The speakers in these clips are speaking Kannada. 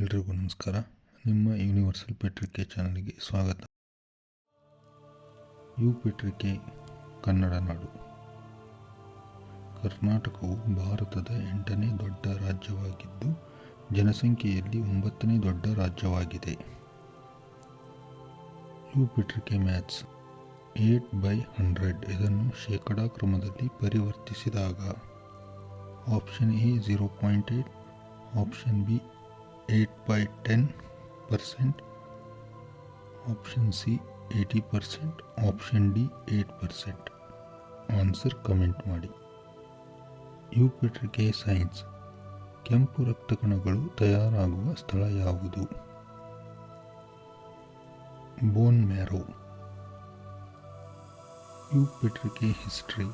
ಎಲ್ರಿಗೂ ನಮಸ್ಕಾರ. ನಿಮ್ಮ ಯೂನಿವರ್ಸಲ್ ಪೇಟ್ರಿಕೆ ಚಾನಲ್ಗೆ ಸ್ವಾಗತ. ಯು ಪೇಟ್ರಿಕೆ, ಕನ್ನಡ ನಾಡು. ಕರ್ನಾಟಕವು ಭಾರತದ ಎಂಟನೇ ದೊಡ್ಡ ರಾಜ್ಯವಾಗಿದ್ದು, ಜನಸಂಖ್ಯೆಯಲ್ಲಿ ಒಂಬತ್ತನೇ ದೊಡ್ಡ ರಾಜ್ಯವಾಗಿದೆ. ಯು ಪೇಟ್ರಿಕೆ ಮ್ಯಾಥ್ಸ್ ಏಟ್ ಬೈ ಹಂಡ್ರೆಡ್ ಇದನ್ನು ಶೇಕಡಾ ಕ್ರಮದಲ್ಲಿ ಪರಿವರ್ತಿಸಿದಾಗ, option A zero point eight, option B eight by ten percent option C eighty percent option D eight percent answer comment ಮಾಡಿ. ಯು ಪತ್ರಿಕೆ ಸೈನ್ಸ್ ಕೆಂಪು ರಕ್ತಕಣಗಳು ತಯಾರಾಗುವ ಸ್ಥಳ ಯಾವುದು? ಬೋನ್ ಮ್ಯಾರೋ ಯು ಪತ್ರಿಕೆ ಹಿಸ್ಟ್ರಿ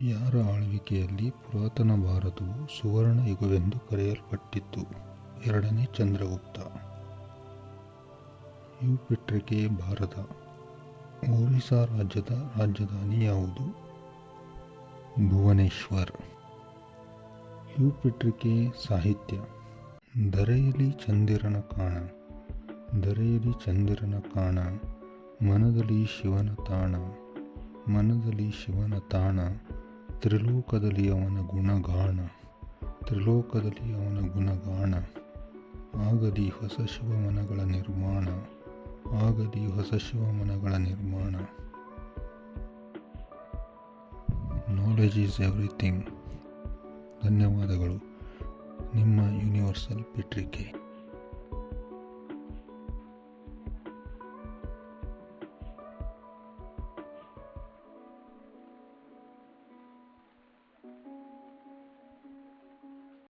ಯಾರ ಆಳ್ವಿಕೆಯಲ್ಲಿ ಪುರಾತನ ಭಾರತವು ಸುವರ್ಣ ಯುಗವೆಂದು ಕರೆಯಲ್ಪಟ್ಟಿತ್ತು? ಎರಡನೇ ಚಂದ್ರಗುಪ್ತ. ಯು ಭಾರತ. ಒರಿಸ್ಸಾ ರಾಜ್ಯದ ರಾಜಧಾನಿ ಯಾವುದು? ಭುವನೇಶ್ವರ್. ಯು ಪೆಟ್ರಿಕೆ ಸಾಹಿತ್ಯ. ದರೆಯಲಿ ಚಂದಿರನ ಕಾಣ. ದರೆಯಲಿ ಚಂದಿರನ ಕಾಣ. ಮನದಲ್ಲಿ ಶಿವನ ತಾಣ. ಮನದಲ್ಲಿ ಶಿವನ ತಾಣ. ತ್ರಿಲೋಕದಲ್ಲಿ ಅವನ ಗುಣಗಾಣ. ತ್ರಿಲೋಕದಲ್ಲಿ ಅವನ ಗುಣಗಾಣ. ಆಗದಿ ಹೊಸ ಶಿವಮನಗಳ ನಿರ್ಮಾಣ, ಆಗದಿ ಹೊಸ ಶಿವಮನಗಳ ನಿರ್ಮಾಣ. ನಾಲೆಜ್ ಈಸ್ ಎವ್ರಿಥಿಂಗ್ ಧನ್ಯವಾದಗಳು. ನಿಮ್ಮ ಯೂನಿವರ್ಸಲ್ ಪೆಟ್ರಿಕೆ.